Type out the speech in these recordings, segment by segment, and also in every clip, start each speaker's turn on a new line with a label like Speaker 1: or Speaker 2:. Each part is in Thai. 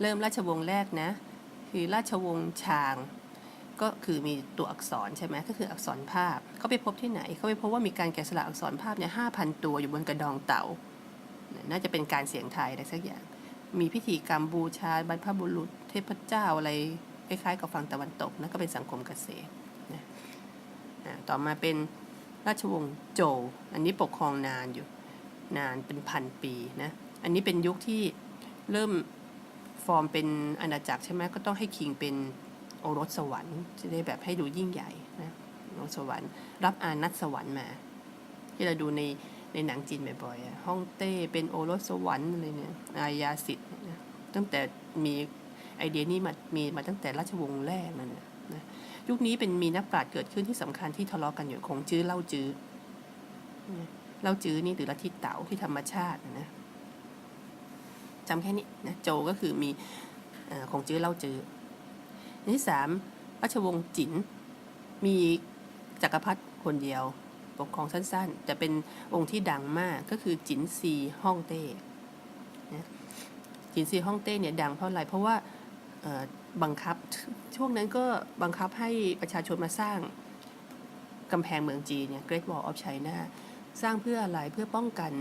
Speaker 1: เริ่มราชวงศ์แรกนะ คือราชวงศ์ชาง ก็คือมีตัวอักษรใช่ไหมก็คืออักษรภาพเขาไปพบที่ไหนเขาไปพบว่ามีการแกะสลักอักษรภาพเนี่ยห้าพันตัวอยู่บนกระดองเต่า น่าจะเป็นการเสียงไทยอะไรสักอย่าง มีพิธีกรรมบูชาบรรพบุรุษเทพเจ้าอะไรคล้ายๆกับฝั่งตะวันตกนะก็เป็นสังคมเกษตรนะต่อมาเป็นราชวงศ์โจวอันนี้ปกครองนานอยู่นานเป็นพันปีนะ อันนี้เป็นยุคที่เริ่ม ฟอร์มเป็นอาณาจักรใช่ไหมก็ต้องให้คิงเป็นโอรสสวรรค์จะได้แบบให้ดูยิ่งใหญ่นะโอรสสวรรค์ รับอานัตสวรรค์มา ที่เราดูในในหนังจีนบ่อยๆฮ่องเต้เป็นโอรสสวรรค์อะไรเนี่ยอายาสิทธิ์นะตั้งแต่มีไอเดียนี้มามีมาตั้งแต่ราชวงศ์แรกนั่นนะยุคนี้เป็นมีนักปราชญ์เกิดขึ้นที่สำคัญที่ทะเลาะกันอยู่คงจื้อเล่าจื้อเล่าจื้อนี่หรือลัทธิเต๋าที่ธรรมชาตินะ จำแค่นี้นะโจก็คือมีอ่อคงจื้อเล่าจื้ออันที่สามราชวงศ์จินมีจักรพรรดิคนเดียวปกครองสั้นๆ แต่เป็นองค์ที่ดังมากก็คือจินซีฮ่องเต้จินซีฮ่องเต้เนี่ยดังเพราะอะไรเพราะว่าบังคับช่วงนั้นก็บังคับให้ประชาชนมาสร้างกำแพงเมืองจีนเนี่ย Great Wall of China สร้างเพื่ออะไรเพื่อป้องกัน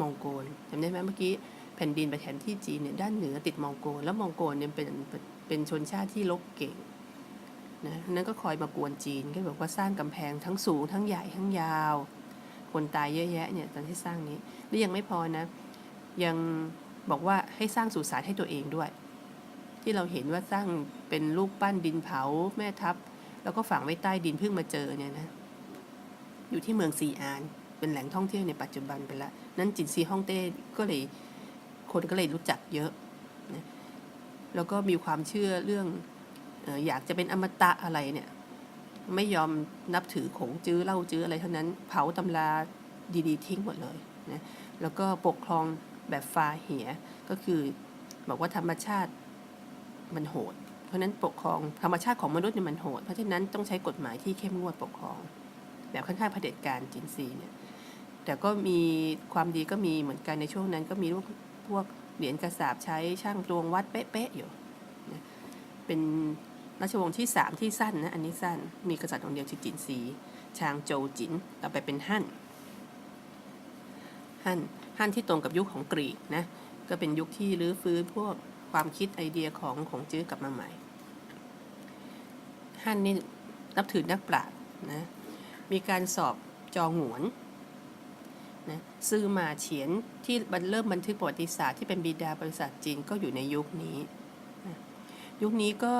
Speaker 1: มองโกลจำได้ไหมเมื่อกี้ แผ่นดินไปแทนที่จีนเนี่ยด้านเหนือติดมองโกลแล้วมองโกลเนี่ยเป็นเป็นชนชาติที่ลบเก่งนะนั้นก็คอยมากวนจีนก็บอกว่าสร้างกำแพงทั้งสูงทั้งใหญ่ทั้งยาว คนตายเยอะแยะเนี่ยตอนที่สร้างนี้แล้วยังไม่พอนะ ยังบอกว่าให้สร้างสุสานให้ตัวเองด้วย ที่เราเห็นว่าสร้างเป็นรูปปั้นดินเผาแม่ทัพ แล้วก็ฝังไว้ใต้ดินเพิ่งมาเจอเนี่ยนะอยู่ที่เมืองซีอาน เป็นแหล่งท่องเที่ยวในปัจจุบันไปล้วนั้นจินซีฮ่องเต้ก็เลย คนก็เลยรู้จักเยอะนะแล้วก็มีความเชื่อเรื่องอยากจะเป็นอมตะอะไรเนี่ยไม่ยอมนับถือของจื้อเล่าจื้ออะไรเท่านั้น เผาตำราดีๆ ทิ้งหมดเลยนะแล้วก็ปกครองแบบฟาเหียก็คือบอกว่าธรรมชาติมันโหด เพราะฉะนั้นปกครองธรรมชาติของมนุษย์เนี่ยมันโหด เพราะฉะนั้นต้องใช้กฎหมายที่เข้มงวดปกครอง แบบค่อนข้างเผด็จการจินซีเนี่ยแต่ก็มีความดีก็มีเหมือนกันในช่วงนั้นก็มี พวกเหรียญกระสาบใช้ช่างตวงวัดเป๊ะๆอยู่นะเป็นราชวงศ์ที่สามที่สั้นนะ อันนี้สั้น มีกษัตริย์องค์เดียวชื่อจินซีชางโจวจิน ต่อไปเป็นฮั่น ฮั่น ฮั่นที่ตรงกับยุคของกรีกนะ ก็เป็นยุคที่รื้อฟื้นพวกความคิดไอเดียของของจื้อกลับมาใหม่ ฮั่นนี่นับถือนักปราชญ์นะ มีการสอบจองหวน นะซื่อมาเฉียนที่เริ่มบันทึกประวัติศาสตร์ที่เป็นบิดาบริษัทจีนก็อยู่ในยุคนี้นะยุคนี้ก็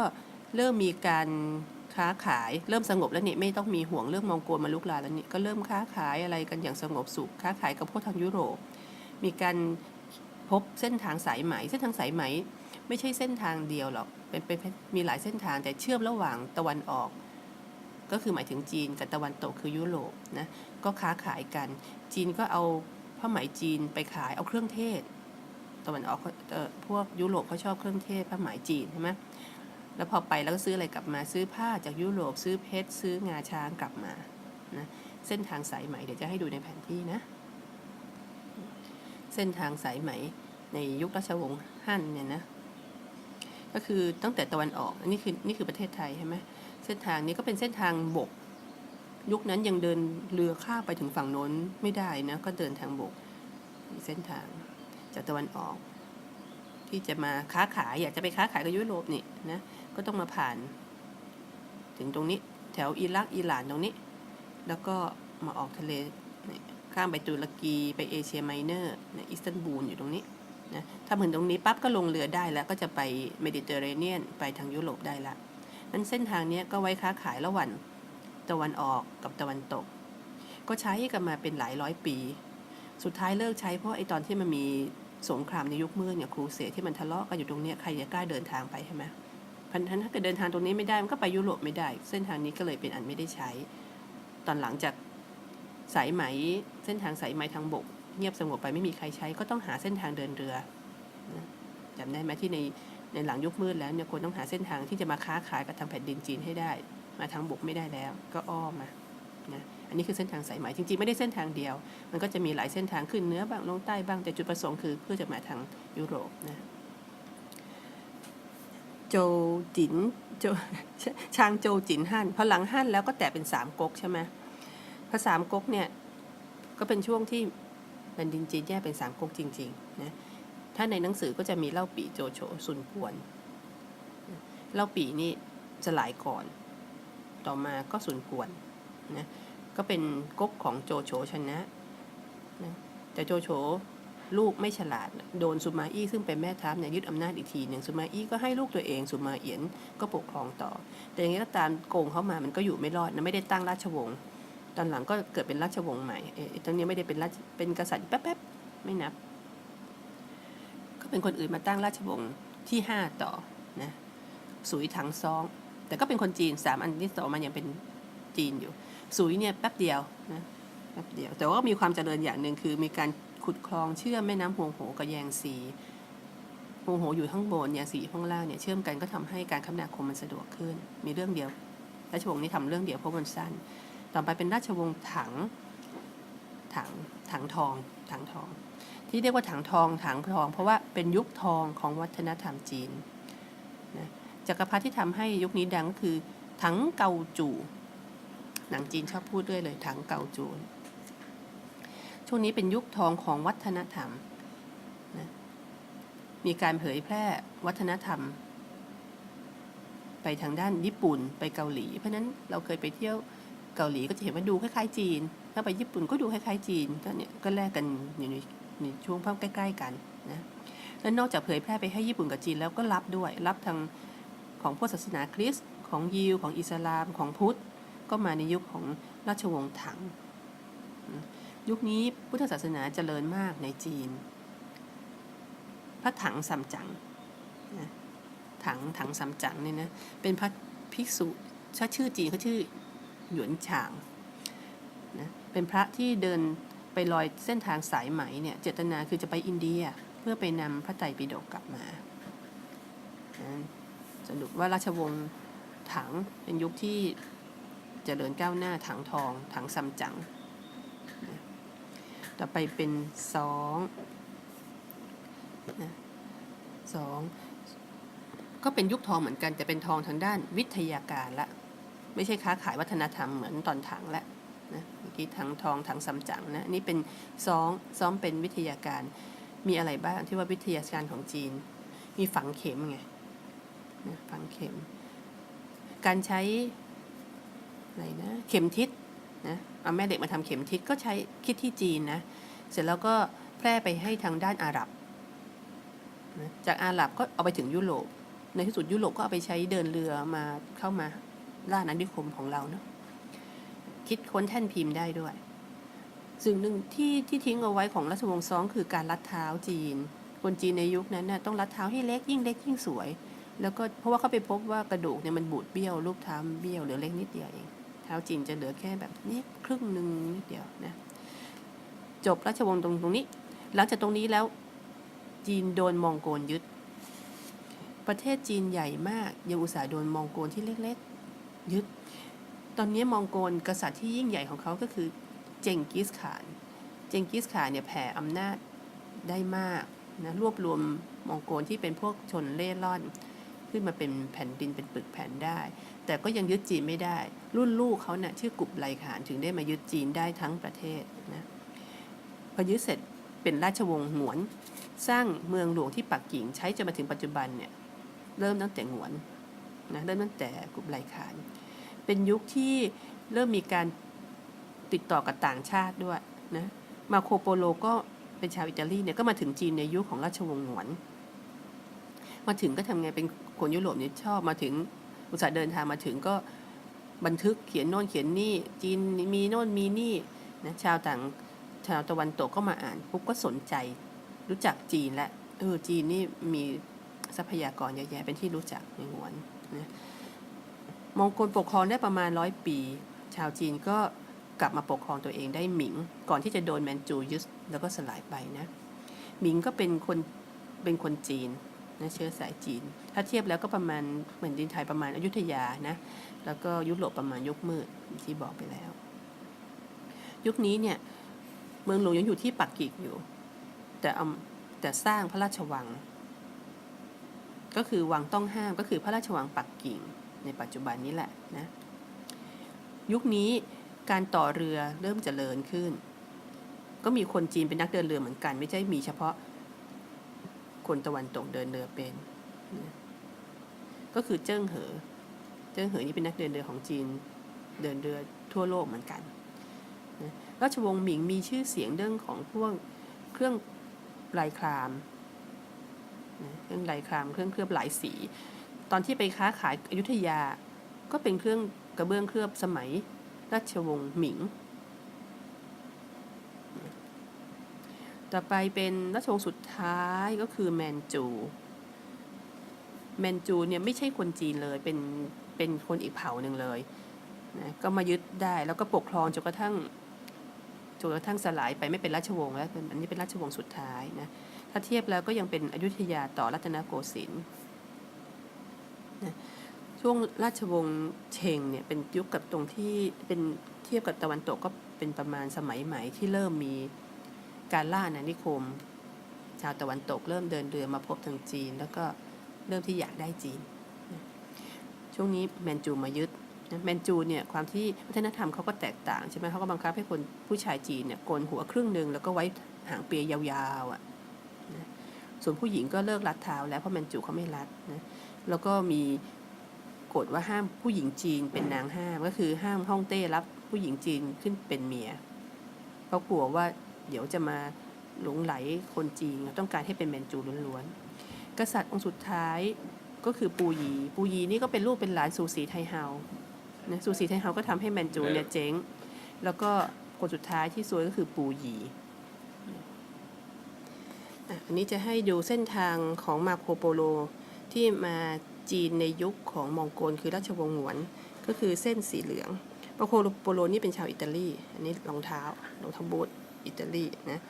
Speaker 1: เริ่มมีการค้าขายเริ่มสงบแล้วนี่ไม่ต้องมีห่วงเรื่องมองโกลมาลุกลาแล้วนี่ก็เริ่มค้าขายอะไรกันอย่างสงบสุขค้าขายกับพวกทางยุโรป มีการพบเส้นทางสายไหม เส้นทางสายไหม ไม่ใช่เส้นทางเดียวหรอกเป็นเป็นมีหลายเส้นทางแต่เชื่อมระหว่างตะวันออก ก็คือหมายถึงจีนกับตะวันตกคือยุโรปนะก็ค้าขายกัน จีนก็เอาผ้าไหมจีนไปขายเอาเครื่องเทศ ตะวันออกเออพวกยุโรปเขาชอบเครื่องเทศผ้าไหมจีนใช่ไหมแล้วพอไปแล้วก็ซื้ออะไรกลับมาซื้อผ้าจากยุโรปซื้อเพชรซื้องาช้างกลับมานะเส้นทางสายไหมเดี๋ยวจะให้ดูในแผนที่นะ เส้นทางสายไหมในยุคราชวงศ์ฮั่นเนี่ยนะก็คือตั้งแต่ตะวันออกอันนี้คือนี่คือประเทศไทยใช่ไหม เส้นทางนี้ก็เป็นเส้นทางบก ยุคนั้นยังเดินเรือข้ามไปถึงฝั่งโน้นไม่ได้นะก็เดินทางบกมีเส้นทางจากตะวันออก ที่จะมาค้าขายอยากจะไปค้าขายกับยุโรปนี่นะก็ต้องมาผ่าน ถึงตรงนี้แถวอิรักอิหร่านตรงนี้ แล้วก็มาออกทะเลข้ามไปตุรกีไปเอเชียไมเนอร์นอิสตันบูลอยู่ตรงนี้นะถ้าถึงตรงนี้ปั๊บก็ลงเรือได้แล้วก็จะไปเมดิเตอร์เรเนียนไปทางยุโรปได้ละ นั้นเส้นทางนี้ก็ไว้ค้าขายระหว่างตะวันออกกับตะวันตก ก็ใช้กันมาเป็นหลายร้อยปี สุดท้ายเลิกใช้เพราะไอตอนที่มันมีสงครามในยุคมืดเนี่ยครูเสที่มันทะเลาะกันอยู่ตรงเนี้ยใครจะกล้าเดินทางไปใช่ไหมพันธะถ้าเกิดเดินทางตรงนี้ไม่ได้มันก็ไปยุโรปไม่ได้ เส้นทางนี้ก็เลยเป็นอันไม่ได้ใช้ ตอนหลังจากสายไหมเส้นทางสายไหมทางบก เงียบสงบไปไม่มีใครใช้ ก็ต้องหาเส้นทางเดินเรือจำได้ไหมที่ใน ในหลังยุคมืดแล้วเนี่ยคนต้องหาเส้นทางที่จะมาค้าขายกับทางแผ่นดินจีนให้ได้ มาทางบกไม่ได้แล้ว ก็อ้อมมานะอันนี้คือเส้นทางสายไหมจริงๆไม่ได้เส้นทางเดียว มันก็จะมีหลายเส้นทางขึ้นเหนื้อบ้างลงใต้บ้างแต่จุดประสงค์คือเพื่อจะมาทางยุโรปนะโจจินโจชางโจจินฮั่นพอหลังฮั่นแล้วก็แตกเป็นสามก๊กใช่ไหมพอสามก๊กเนี่ยก็เป็นช่วงที่แผ่นดินจีนแยกเป็นสามก๊กจริงๆนะ ถ้าในหนังสือก็จะมีเล่าปีโจโฉซุนกวน เล่าปีนี่สลายก่อน ต่อมาก็ซุนกวนนะก็เป็นก๊กของโจโฉชนะนะแต่โจโฉลูกไม่ฉลาด โดนสุมาอี้ซึ่งเป็นแม่ทัพเนี่ยยึดอำนาจอีกทีหนึ่งสุมาอี้ก็ให้ลูกตัวเองสุมาเอียนก็ปกครองต่อ แต่อย่างนี้ก็ตามโกงเข้ามามันก็อยู่ไม่รอดนะไม่ได้ตั้งราชวงศ์ตอนหลังก็เกิดเป็นราชวงศ์ใหม่เออตอนนี้ไม่ได้เป็นราชเป็นกษัตริย์แป๊บๆไม่นับ ก็เป็นคนอื่นมาตั้งราชวงศ์ที่ห้าต่อนะสุยถังซอง แต่ก็เป็นคนจีนสามอันที่ต่อมายังเป็นจีนอยู่สุยเนี่ยแป๊บเดียวนะแป๊บเดียว แต่ว่ามีความเจริญอย่างหนึ่งคือมีการขุดคลองเชื่อมแม่น้ำฮวงโหกับแยงซีฮวงโหอยู่ข้างบนแยงซีข้างล่างเนี่ยเชื่อมกันก็ทำให้การคมนาคมมันสะดวกขึ้น มีเรื่องเดียวราชวงศ์นี้ทำเรื่องเดียวเพราะมันสั้น ต่อไปเป็นราชวงศ์ถัง ถังถังทองถังทอง ที่เรียกว่าถังทองถังทอง เพราะว่าเป็นยุคทองของวัฒนธรรมจีนนะจักรพรรดิที่ทำให้ยุคนี้ดังก็คือถังเกาจูหนังจีนชอบพูดด้วยเลยถังเกาจูช่วงนี้เป็นยุคทองของวัฒนธรรมนะมีการเผยแพร่วัฒนธรรม ไปทางด้านญี่ปุ่นไปเกาหลี เพราะนั้นเราเคยไปเที่ยว เกาหลีก็จะเห็นว่าดูคล้ายๆจีน ถ้าไปญี่ปุ่นก็ดูคล้ายๆจีน ก็เนี่ยก็แลกกันอยู่ในในช่วงภาพใกล้ ๆ กันนะแล้วนอกจากเผยแพร่ไปให้ญี่ปุ่นกับจีนแล้วก็รับด้วย รับทางของพวกศาสนาคริสต์ของยิวของอิสลามของพุทธ ก็มาในยุคของราชวงศ์ถัง ยุคนี้พุทธศาสนาเจริญมากในจีน พระถังซัมจั๋งนะถังถังซัมจั๋งเนี่ยนะเป็นพระภิกษุถ้าชื่อจีนเขาชื่อ หยวนฉางนะเป็นพระที่เดินไปลอยเส้นทางสายไหมเนี่ยเจตนาคือจะไปอินเดียเพื่อไปนำพระไตรปิฎกกลับมาสรุปว่าราชวงศ์ถังเป็นยุคที่เจริญก้าวหน้าถังทองถังซัมจัง ต่อไปเป็นสองนะสองก็เป็นยุคทองเหมือนกันแต่เป็นทองทางด้านวิทยาการละ ไม่ใช่ค้าขายวัฒนธรรมเหมือนตอนถังและนะเมื่อกี้ถังทองถังซัมจั๋งนะนี่เป็นซ้องซ้อมเป็นวิทยาการมีอะไรบ้างที่ว่าวิทยาการของจีน มีฝังเข็มไงนะฝังเข็ม การใช้อะไรนะเข็มทิศนะเอาแม่เด็กมาทำเข็มทิศก็ใช้คิดที่จีนนะเสร็จแล้วก็แพร่ไปให้ทางด้านอาหรับนะจากอาหรับก็เอาไปถึงยุโรปในที่สุดยุโรปก็เอาไปใช้เดินเรือมาเข้ามา ล่าอาณานิคมของเราเนาะคิดค้นแท่นพิมพ์ได้ด้วยสิ่งหนึ่งที่ที่ทิ้งเอาไว้ของราชวงศ์ซองคือการรัดเท้าจีน คนจีนในยุคนั้นน่ะต้องรัดเท้าให้เล็กยิ่งเล็กยิ่งสวย แล้วก็เพราะว่าเขาไปพบว่ากระดูกเนี่ยมันบูดเบี้ยวรูปเท้าเบี้ยวเหลือเล็กนิดเดียวเองเท้าจีนจะเหลือแค่แบบนี้ครึ่งหนึ่งนิดเดียวนะจบราชวงศ์ตรงตรงนี้ หลังจากตรงนี้แล้วจีนโดนมองโกลยึด ประเทศจีนใหญ่มากยังอุตส่าห์โดนมองโกลที่เล็ก ยึด ตอนนี้มองโกลกษัตริย์ที่ยิ่งใหญ่ของเขาก็คือเจงกิสข่าน เจงกิสข่านเนี่ยแผ่อำนาจได้มากนะรวบรวมมองโกลที่เป็นพวกชนเล่ร่อน ขึ้นมาเป็นแผ่นดินเป็นปึกแผ่นได้ แต่ก็ยังยึดจีนไม่ได้ รุ่นลูกเขาเนะ่ยชื่อกุบไลขานถึงได้มายึดจีนได้ทั้งประเทศนะพอยึดเสร็จเป็นราชวงศ์หงวน สร้างเมืองหลวงที่ปักกิ่งใช้จนมาถึงปัจจุบันเนี่ยเริ่มตั้งแต่หงวนนะเริ่มตั้งแต่กลุ่มไลคาน เป็นยุคที่เริ่มมีการติดต่อกับต่างชาติด้วยนะมาโคโปโลก็เป็นชาวอิตาลีเนี่ยก็มาถึงจีนในยุคของราชวงศ์หงวน มาถึงก็ทำไงเป็นคนยุโรปเนี่ยชอบมาถึงอุตสาห์เดินทางมาถึงก็บันทึกเขียนโน่นเขียนนี่จีนมีโน่นมีนี่นะชาวต่างชาวตะวันตกก็มาอ่านปุ๊บก็สนใจ รู้จักจีนและเออจีนนี่มีทรัพยากรเยอะแยะเป็นที่รู้จักในหวนนะ มองโกลปกครองได้ประมาณร้อยปี ชาวจีนก็กลับมาปกครองตัวเองได้หมิง ก่อนที่จะโดนแมนจูยึดแล้วก็สลายไปนะหมิงก็เป็นคนเป็นคนจีนนะเชื้อสายจีน ถ้าเทียบแล้วก็ประมาณเหมือนดินไทยประมาณอยุธยานะแล้วก็ยุโรปประมาณยุคมืดที่บอกไปแล้ว ยุคนี้เนี่ยเมืองหลวงยังอยู่ที่ปักกิ่งอยู่ แต่เอาแต่สร้างพระราชวัง ก็คือวังต้องห้ามก็คือพระราชวังปักกิ่ง ในปัจจุบันนี้แหละนะยุคนี้การต่อเรือเริ่มเจริญขึ้น ก็มีคนจีนเป็นนักเดินเรือเหมือนกัน ไม่ใช่มีเฉพาะคนตะวันตกเดินเรือเป็นนะก็คือเจิ้งเหอ เจิ้งเหอนี่เป็นนักเดินเรือของจีนเดินเรือทั่วโลกเหมือนกันนะราชวงศ์หมิงมีชื่อเสียงเรื่องของพวกเครื่องลายครามนะเครื่องลายคราม เครื่องเคลือบหลายสี ตอนที่ไปค้าขายอยุธยา ก็เป็นเครื่องกระเบื้องเคลือบสมัย ราชวงศ์หมิง ต่อไปเป็นราชวงศ์สุดท้ายก็คือแมนจู แมนจูเนี่ยไม่ใช่คนจีนเลย เป็นเป็นคนอีกเผ่าหนึ่งเลยนะก็มายึดได้แล้วก็ปกครองจนกระทั่งจนกระทั่งสลายไปไม่เป็นราชวงศ์แล้วเป็นอันนี้เป็นราชวงศ์สุดท้ายนะถ้าเทียบแล้วก็ยังเป็นอยุธยาต่อรัตนโกสินทร์ นะช่วงราชวงศ์เชงเนี่ยเป็นยุคกับตรงที่เป็นเทียบกับตะวันตกก็เป็นประมาณสมัยใหม่ที่เริ่มมีการล่าอาณานิคม ชาวตะวันตกเริ่มเดินเรือมาพบทางจีน แล้วก็เริ่มที่อยากได้จีนนะช่วงนี้แมนจูมายึดนะแมนจูเนี่ยความที่วัฒนธรรมเขาก็แตกต่างใช่ไหมเขาก็บังคับให้คนผู้ชายจีนเนี่ยโกนหัวครึ่งหนึ่งแล้วก็ไว้หางเปียยาวๆอะนะส่วนผู้หญิงก็เลิกรัดเท้าแล้วเพราะแมนจูเขาไม่รัดนะ แล้วก็มีกฎว่าห้ามผู้หญิงจีนเป็นนางห้าม ก็คือห้ามฮ่องเต้รับผู้หญิงจีนขึ้นเป็นเมียเพราะกลัวว่าเดี๋ยวจะมาหลงไหลคนจีนต้องการให้เป็นแมนจูล้วนๆกษัตริย์องค์สุดท้ายก็คือปูยี ปูยีนี่ก็เป็นลูกเป็นหลานสูสีไทเฮานะสูสีไทเฮาก็ทำให้แมนจูเนี่ยเจ๊ง แล้วก็คนสุดท้ายที่ซวยก็คือปูยีอันนี้จะให้ดูเส้นทางของมาโคโปโล ที่มาจีนในยุคของมองโกลคือราชวงศ์หวน ก็คือเส้นสีเหลืองมาโคโปโลนี่เป็นชาวอิตาลี อันนี้รองเท้ารองเท้าบูทอิตาลีนะ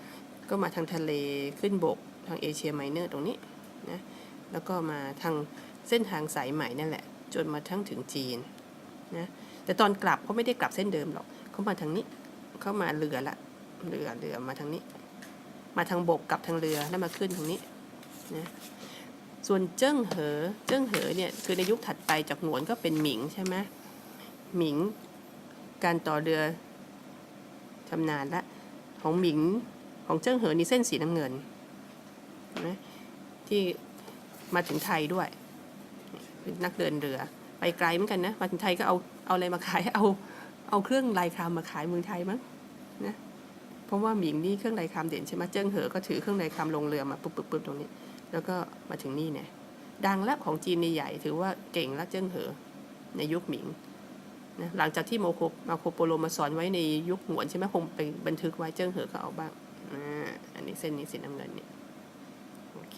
Speaker 1: ก็มาทางทะเลขึ้นบกทางเอเชียไมเนอร์ตรงนี้นะแล้วก็มาทางเส้นทางสายใหม่นั่นแหละ จนมาทั้งถึงจีนนะแต่ตอนกลับเขาไม่ได้กลับเส้นเดิมหรอกเขามาทางนี้เขามาเรือละเรือเรือมาทางนี้ มาทางบกกลับทางเรือแล้วมาขึ้นทางนี้นะ ส่วนเจิ้งเหอ เจิ้งเหอเนี่ยคือในยุคถัดไปจากหนวนก็เป็นหมิงใช่ไหมหมิง การต่อเรือชำนาญละของหมิงของเจิ้งเหอนี่เส้นสีน้ำเงินนะที่มาถึงไทยด้วยเป็นนักเดินเรือ ไปไกลเหมือนกันนะมาถึงไทยก็เอาเอาอะไรมาขายเอาเอาเครื่องลายครามมาขายเมืองไทยมั้งนะเพราะว่าหมิงนี่เครื่องลายครามเด่นใช่ไหมเจิ้งเหอก็ถือเครื่องลายครามลงเรือมาปุ๊บปุ๊บปุ๊บตรงนี้ แล้วก็มาถึงนี่เนี่ยดังและของจีนใหญ่ถือว่าเก่งและเจิ้งเหอ ในยุคหมิงนะหลังจากที่โมโคมาโคโปโลมาสอนไว้ในยุคหวนใช่ไหมคงไปบันทึกไว้เจิ้งเหอก็เอาบ้างอันนี้เส้นนี้สีน้ำเงินเนี่ยโอเค